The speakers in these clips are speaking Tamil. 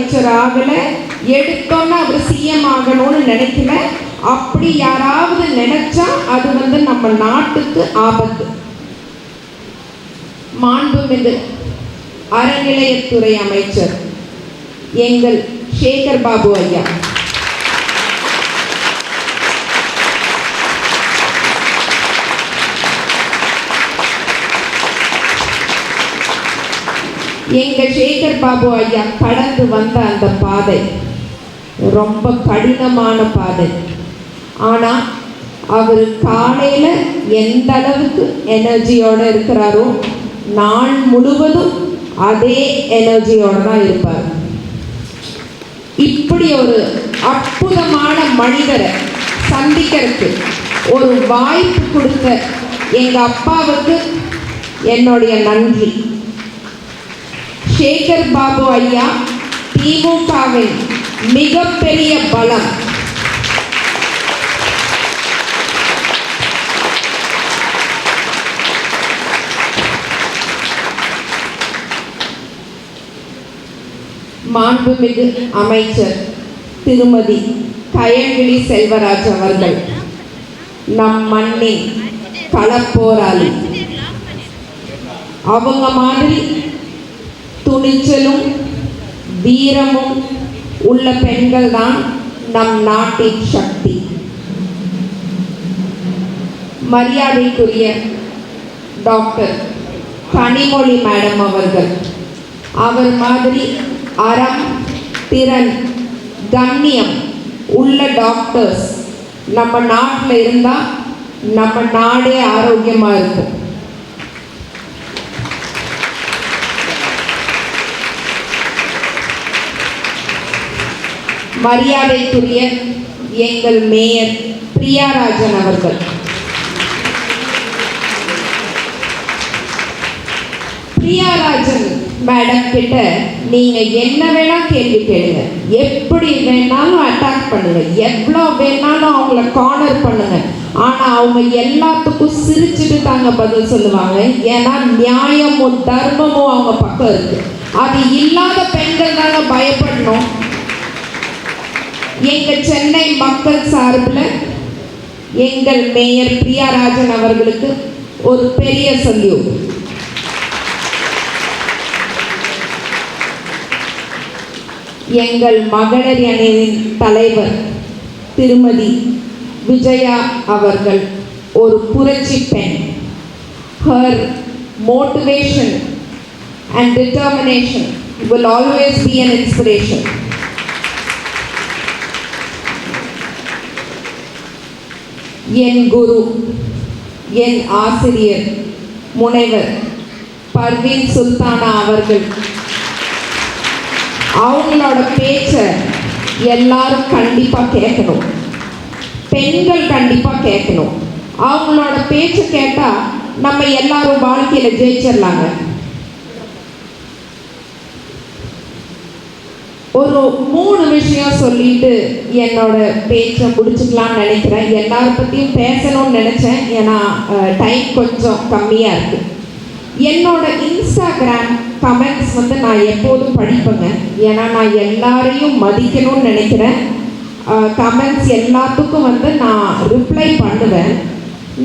அமைச்சர் ஆகலை எடுத்தோன்னு அவர் சிஎம் ஆகணும்னு நினைக்கல. அப்படி யாராவது நினைச்சா அது வந்து நம்ம நாட்டுக்கு ஆபத்து. மாண்புமிகு அறநிலையத்துறை அமைச்சர் எங்கள் சேகர் பாபு ஐயா. எங்க சேகர் பாபு ஐயா கடந்து வந்த அந்த பாதை ரொம்ப கடினமான பாதை. ஆனா அவர் காலையில எந்த அளவுக்கு எனர்ஜியோட இருக்கிறாரோ நாள் முழுவதும் அதே எனர்ஜியோட தான் இருப்பார். இப்படி ஒரு அற்புதமான மனிதரை சந்திக்கிறதுக்கு ஒரு வாய்ப்பு கொடுத்த எங்க அப்பாவுக்கு என்னுடைய நன்றி. சேகர் பாபு ஐயா திமுகவின் மிகப்பெரிய பலம். மாண்புமிகு அமைச்சர் திருமதி கயல்விழி செல்வராஜ் அவர்கள் நம் மண்ணின் களப்போராளி. அவங்க மாதிரி துணிச்சலும் வீரமும் உள்ள பெண்கள் தான் நம் நாட்டின் சக்தி. மரியாதைக்குரிய டாக்டர் கனிமொழி மேடம் அவர்கள். அவர் மாதிரி அறம் திறன் கண்ணியம் உள்ள டாக்டர்ஸ் நம்ம நாட்டில் இருந்தால் நம்ம நாடே ஆரோக்கியமாக இருக்கும். மரியாதைக்குரிய எங்கள் மேயர் பிரியாராஜன் அவர்கள். பிரியாராஜன் மேடம் கிட்ட நீங்க என்ன வேணா கேள்வி கேளுங்க. எப்படி வேணாலும் அட்டாக் பண்ணுங்க. எவ்வளோ வேணாலும் அவங்கள கார்னர் பண்ணுங்க. ஆனா அவங்க எல்லாத்துக்கும் சிரிச்சுட்டு தாங்க பதில் சொல்லுவாங்க. ஏன்னா நியாயமும் தர்மமும் அவங்க பக்கம் இருக்கு. அது இல்லாத பெண்கள் தாங்க பயப்படணும். எங்கள் சென்னை மக்கள் சார்பில் எங்கள் மேயர் பிரியாராஜன் அவர்களுக்கு ஒரு பெரிய சல்யூட் எங்கள் மகளிர் அணியின் தலைவர் திருமதி விஜயா அவர்கள் ஒரு புரட்சி பெண். Her motivation and determination will always be an inspiration. என் குரு என் ஆசிரியர் முனைவர் பர்வீன் சுல்தானா அவர்கள். அவங்களோட பேச்சை எல்லாரும் கண்டிப்பாக கேட்கணும். பெண்கள் கண்டிப்பாக கேட்கணும். அவங்களோட பேச்சை கேட்டால் நம்ம எல்லாரும் வாழ்க்கையில் ஜெயிச்சிடலாங்க. ஒரு மூணு விஷயம் சொல்லிட்டு என்னோட பேச்சை முடிச்சுக்கலாம்னு நினைக்கிறேன். எல்லாரை பற்றியும் பேசணும்னு நினச்சேன். ஏன்னா டைம் கொஞ்சம் கம்மியாக இருக்குது என்னோட இன்ஸ்டாகிராம் கமெண்ட்ஸ் வந்து நான் எப்போதும் படிப்பேங்க. ஏன்னா நான் எல்லாரையும் மதிக்கணும்னு நினைக்கிறேன். கமெண்ட்ஸ் எல்லாத்துக்கும் வந்து நான் ரிப்ளை பண்ணுவேன்.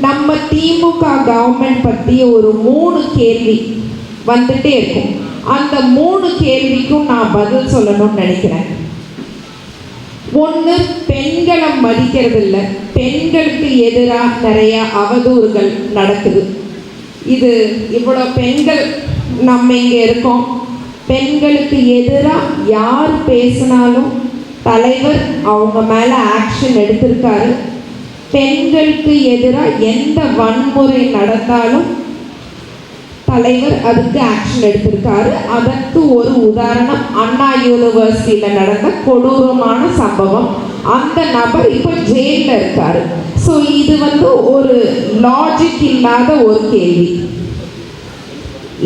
நம்ம திமுக கவர்மெண்ட் பற்றி ஒரு மூணு கேள்வி வந்துகிட்டே இருக்கும். அந்த மூணு கேள்விக்கும் நான் பதில் சொல்லணும்னு நினைக்கிறேன். ஒன்று பெண்களை மதிக்கிறது இல்லை பெண்களுக்கு எதிராக நிறைய அவதூறுகள் நடக்குது. இது இவ்வளோ பெண்கள் நம்ம இங்கே இருக்கோம். பெண்களுக்கு எதிராக யார் பேசினாலும் தலைவர் அவங்க மேலே ஆக்ஷன் எடுத்திருக்காரு. பெண்களுக்கு எதிராக எந்த வன்முறை நடந்தாலும் தலைவர் அதுக்கு ஆக்ஷன் எடுத்திருக்காரு. அதற்கு ஒரு உதாரணம் அண்ணா யூனிவர்சிட்டியில் நடந்த கொடூரமான சம்பவம். அந்த நபர் இப்போ ஜெயிலில் இருக்காரு. ஸோ இது வந்து ஒரு லாஜிக் இல்லாத ஒரு கேள்வி.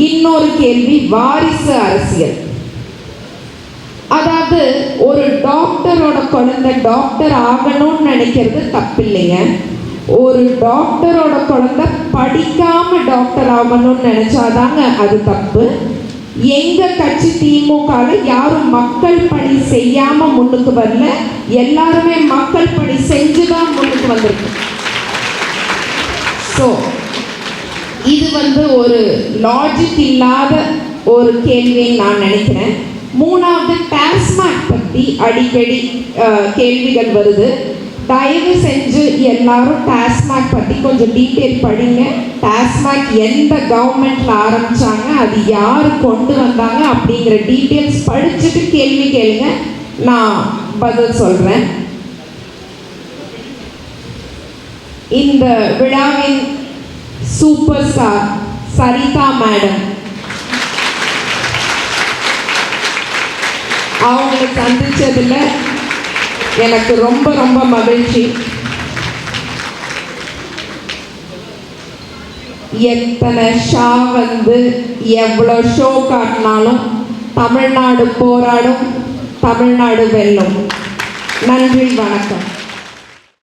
இன்னொரு கேள்வி வாரிசு அரசியல். அதாவது ஒரு டாக்டரோட குழந்தை டாக்டர் ஆகணும்னு நினைக்கிறது தப்பில்லைங்க. ஒரு டாக்டரோட குழந்தை படிக்காம டாக்டர் ஆகணும்னு நினைச்சாதாங்க அது தப்பு. எங்க கட்சி திமுகவில் யாரும் மக்கள் பணி செய்யாம முன்னுக்கு வரல. எல்லாருமே மக்கள் பணி செஞ்சுதான் முன்னுக்கு வந்திருக்கு. ஸோ இது வந்து ஒரு லாஜிக் இல்லாத ஒரு கேள்வின்னு நான் நினைக்கிறேன். மூணாவது டாஸ்மாக் பற்றி அடிக்கடி கேள்விகள் வருது. தயவு செஞ்சு எல்லாரும் டாஸ்மாக் பற்றி கொஞ்சம் டீட்டெயில் படிங்க. டாஸ்மாக் எந்த கவர்மெண்ட்ல ஆரம்பிச்சாங்க அது யார் கொண்டு வந்தாங்க அப்படிங்கிற டீட்டெயில்ஸ் படிச்சுட்டு கேள்வி கேளுங்க. நான் பதில் சொல்கிறேன் இந்த விழாவின் சூப்பர் ஸ்டார் சரிதா மேடம் அவங்களை சந்திச்சதுல எனக்கு ரொம்ப ரொம்ப மகிழ்ச்சி. எத்தனை ஷா வந்து எவ்வளோ ஷோ காட்டினாலும் தமிழ்நாடு போராடும் தமிழ்நாடு வெல்லும். நன்றி வணக்கம்.